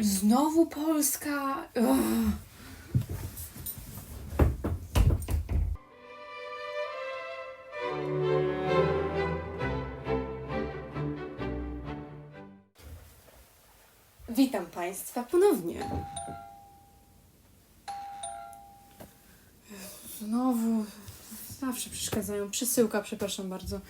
Znowu Polska. Ugh. Witam Państwa ponownie. Znowu. Zawsze przeszkadzają. Przesyłka, przepraszam bardzo.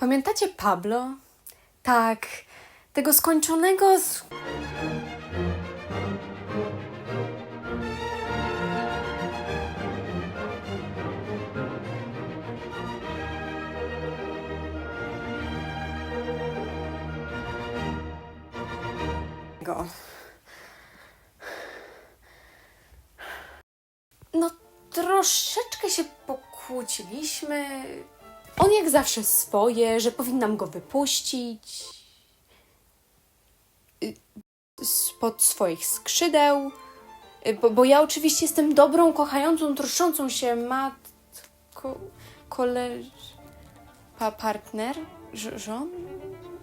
Pamiętacie Pablo? Tak, tego skończonego z... No, troszeczkę się pokłóciliśmy. On jak zawsze swoje, że powinnam go wypuścić y, spod swoich skrzydeł. Y, Bo, bo ja oczywiście jestem dobrą, kochającą, troszczącą się matką, koleż... Pa, partner, żon?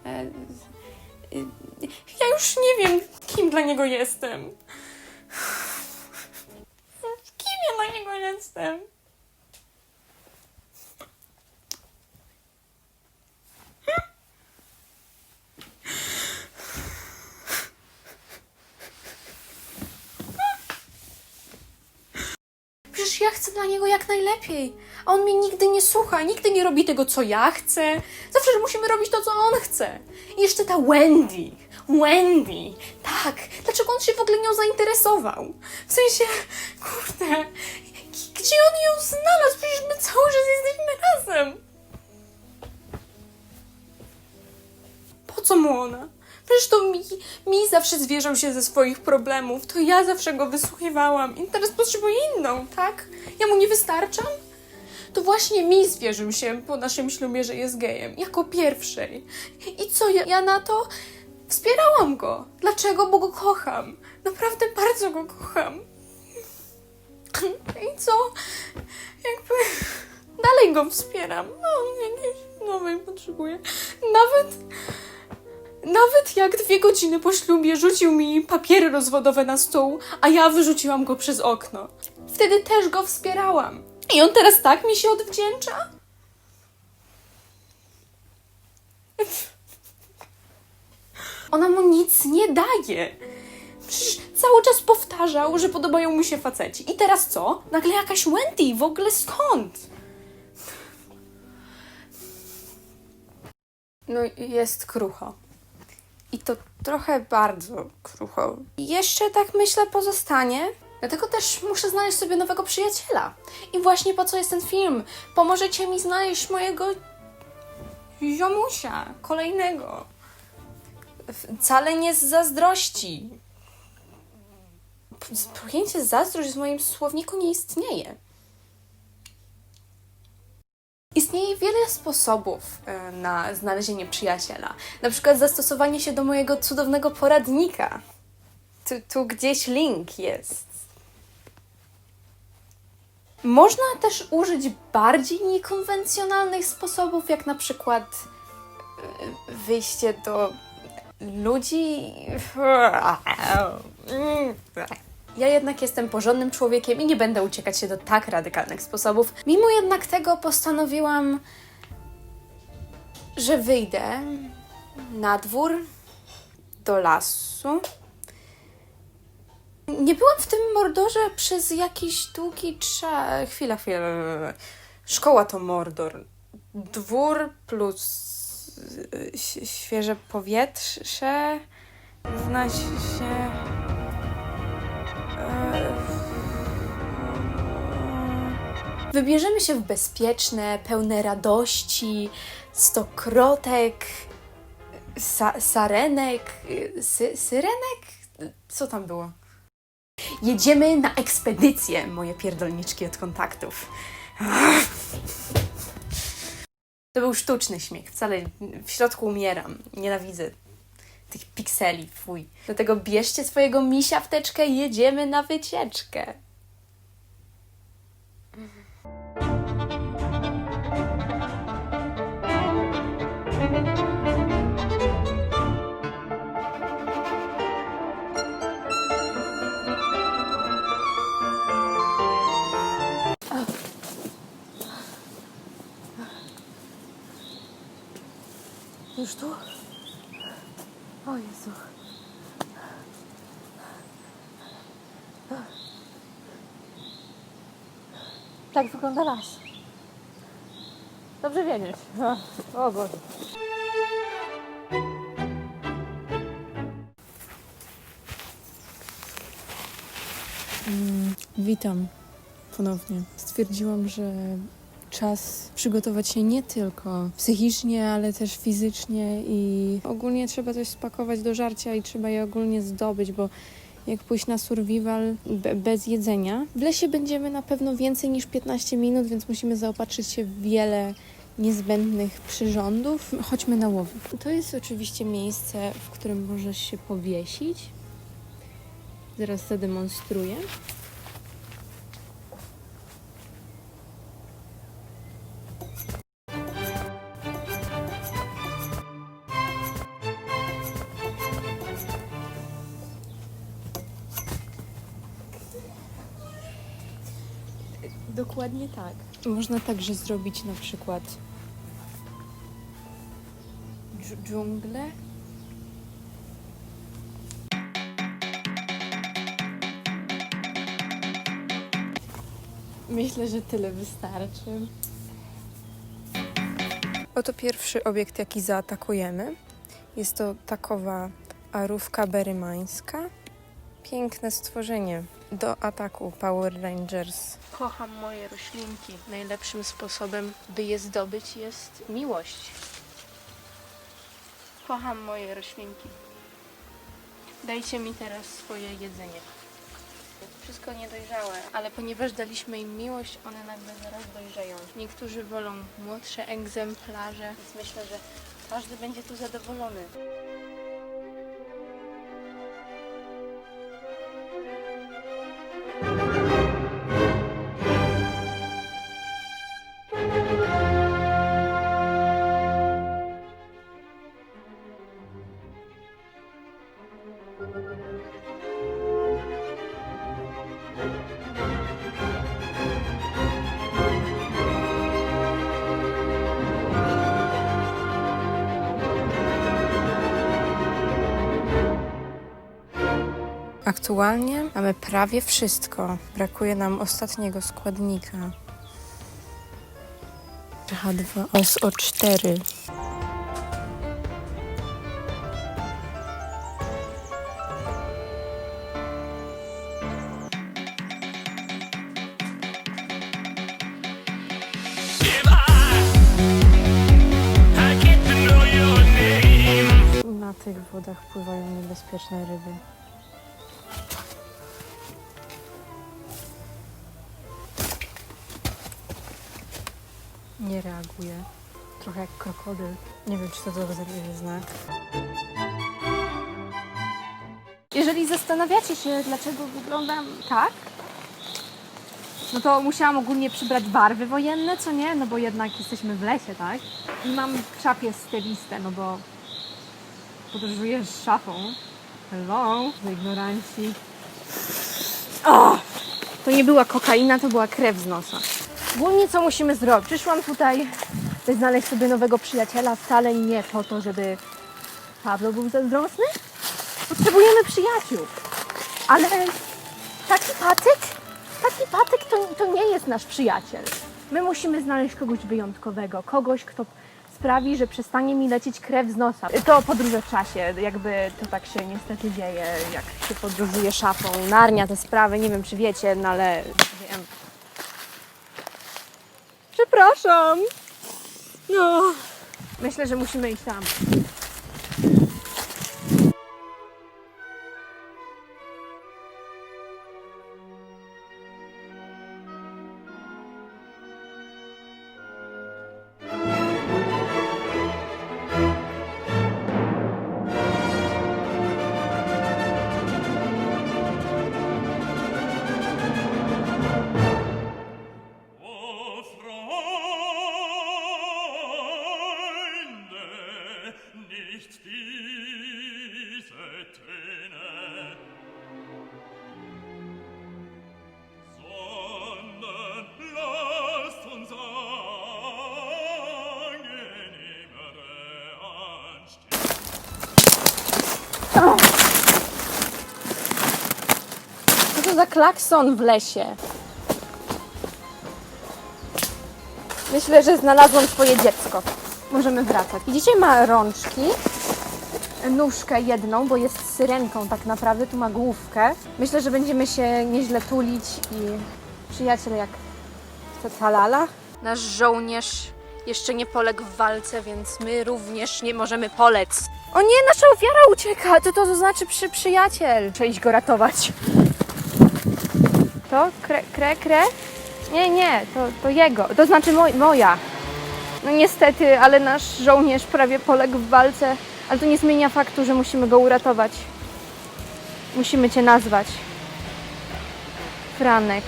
E, y, ja już nie wiem, kim dla niego jestem. Kim ja dla niego jestem? Przecież ja chcę dla niego jak najlepiej. A on mnie nigdy nie słucha, nigdy nie robi tego, co ja chcę. Zawsze musimy robić to, co on chce. I jeszcze ta Wendy. Wendy. Tak. Dlaczego on się w ogóle nią zainteresował? W sensie, kurde, gdzie on ją znalazł? Przecież my cały czas jesteśmy razem. Po co mu ona? Przecież to mi, mi zawsze zwierzał się ze swoich problemów. To ja zawsze go wysłuchiwałam. I teraz potrzebuje inną, tak? Ja mu nie wystarczam? To właśnie mi zwierzył się po naszym ślubie, że jest gejem. Jako pierwszej. I co ja, ja na to? Wspierałam go. Dlaczego? Bo go kocham. Naprawdę bardzo go kocham. I co? Jakby dalej go wspieram. No, jakiejś nowej potrzebuję. Nawet nawet jak dwie godziny po ślubie rzucił mi papiery rozwodowe na stół, a ja wyrzuciłam go przez okno. Wtedy też go wspierałam. I on teraz tak mi się odwdzięcza? Ona mu nic nie daje. Przecież cały czas powtarzał, że podobają mu się faceci. I teraz co? Nagle jakaś Wendy, w ogóle skąd? No, jest krucho. I to trochę bardzo krucho. Jeszcze tak myślę pozostanie. Dlatego też muszę znaleźć sobie nowego przyjaciela. I właśnie po co jest ten film? Pomożecie mi znaleźć mojego ziomusia, kolejnego. Wcale nie z zazdrości. Pojęcie zazdrość w moim słowniku nie istnieje. Istnieje wiele sposobów e, na znalezienie przyjaciela. Na przykład zastosowanie się do mojego cudownego poradnika. Tu, tu gdzieś link jest. Można też użyć bardziej niekonwencjonalnych sposobów, jak na przykład e, wyjście do ludzi. Ja jednak jestem porządnym człowiekiem i nie będę uciekać się do tak radykalnych sposobów. Mimo jednak tego postanowiłam, że wyjdę na dwór do lasu. Nie byłam w tym mordorze przez jakiś długi czas. Chwila, chwila. Szkoła to mordor. Dwór plus y, ś- świeże powietrze. Zna się. Wybierzemy się w bezpieczne, pełne radości, stokrotek, sa- sarenek, sy- syrenek? Co tam było? Jedziemy na ekspedycję, moje pierdolniczki od kontaktów. To był sztuczny śmiech, wcale w środku umieram. Nienawidzę tych pikseli, fuj. Dlatego bierzcie swojego misia w teczkę i jedziemy na wycieczkę. Już tu? O Jezu. Tak wygląda las. Dobrze wiedzieć. O Boże. Witam ponownie. Stwierdziłam, że czas przygotować się nie tylko psychicznie, ale też fizycznie i ogólnie trzeba coś spakować do żarcia i trzeba je ogólnie zdobyć, bo jak pójść na survival be- bez jedzenia, w lesie będziemy na pewno więcej niż 15 minut, więc musimy zaopatrzyć się w wiele niezbędnych przyrządów. Chodźmy na łowy. To jest oczywiście miejsce, w którym możesz się powiesić. Zaraz zademonstruję. Dokładnie tak. Można także zrobić na przykład dżu- dżunglę. Myślę, że tyle wystarczy. Oto pierwszy obiekt, jaki zaatakujemy. Jest to takowa arówka berymańska. Piękne stworzenie. Do ataku Power Rangers. Kocham moje roślinki. Najlepszym sposobem, by je zdobyć, jest miłość. Kocham moje roślinki. Dajcie mi teraz swoje jedzenie. Wszystko niedojrzałe, ale ponieważ daliśmy im miłość, one nagle zaraz dojrzeją. Niektórzy wolą młodsze egzemplarze, więc myślę, że każdy będzie tu zadowolony. Aktualnie mamy prawie wszystko. Brakuje nam ostatniego składnika. H2SO4. I get to know your name. Na tych wodach pływają niebezpieczne ryby. Nie reaguje. Trochę jak krokodyl. Nie wiem, czy to dobry znak. Jeżeli zastanawiacie się, dlaczego wyglądam tak, no to musiałam ogólnie przybrać barwy wojenne, co nie? No bo jednak jesteśmy w lesie, tak? I mam w szafie stylistę, no bo podróżuję z szafą. Hello, za ignoranci. O! To nie była kokaina, to była krew z nosa. Ogólnie co musimy zrobić? Przyszłam tutaj, by znaleźć sobie nowego przyjaciela, wcale nie po to, żeby Pablo był zazdrosny, Potrzebujemy przyjaciół. Ale taki patyk, taki patyk to, to nie jest nasz przyjaciel. My musimy znaleźć kogoś wyjątkowego, kogoś, kto sprawi, że przestanie mi lecieć krew z nosa. To podróże w czasie, jakby to tak się niestety dzieje, jak się podróżuje szafą. Narnia te sprawy, nie wiem czy wiecie, no ale wiem. Przepraszam. No. Myślę, że musimy iść tam. Co to za klakson w lesie? Myślę, że znalazłam swoje dziecko. Możemy wracać. Widzicie, ma rączki, nóżkę jedną, bo jest syrenką tak naprawdę, tu ma główkę. Myślę, że będziemy się nieźle tulić i przyjaciel jak talala. Nasz żołnierz jeszcze nie poległ w walce, więc my również nie możemy polec. O nie, nasza ofiara ucieka! To to, znaczy przy przyjaciel. Muszę iść go ratować. To? Kre, kre, kre? Nie, nie, to, to jego, to znaczy moj, moja. No niestety, ale nasz żołnierz prawie poległ w walce, ale to nie zmienia faktu, że musimy go uratować. Musimy cię nazwać. Franek.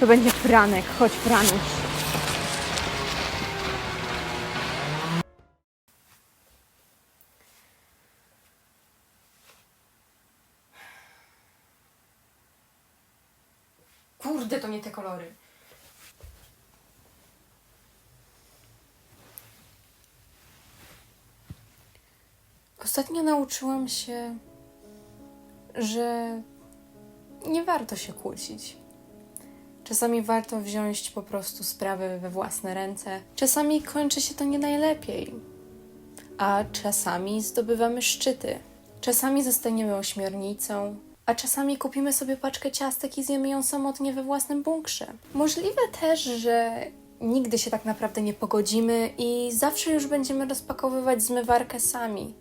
To będzie Franek, chodź Franuś. Te kolory. Ostatnio nauczyłam się, że nie warto się kłócić. Czasami warto wziąć po prostu sprawy we własne ręce. Czasami kończy się to nie najlepiej, a czasami zdobywamy szczyty. Czasami zostaniemy ośmiornicą, a czasami kupimy sobie paczkę ciastek i zjemy ją samotnie we własnym bunkrze. Możliwe też, że nigdy się tak naprawdę nie pogodzimy i zawsze już będziemy rozpakowywać zmywarkę sami.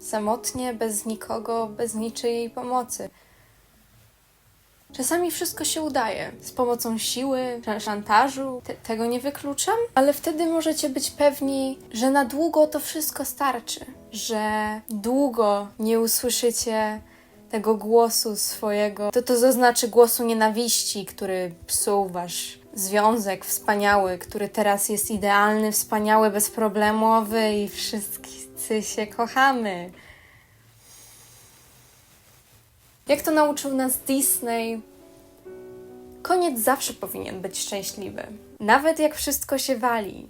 Samotnie, bez nikogo, bez niczyjej pomocy. Czasami wszystko się udaje z pomocą siły, szan- szantażu. Te, tego nie wykluczam, ale wtedy możecie być pewni, że na długo to wszystko starczy, że długo nie usłyszycie tego głosu swojego. To to zaznaczy głosu nienawiści, który psuł wasz związek wspaniały, który teraz jest idealny, wspaniały, bezproblemowy i wszyscy się kochamy. Jak to nauczył nas Disney, koniec zawsze powinien być szczęśliwy. Nawet jak wszystko się wali.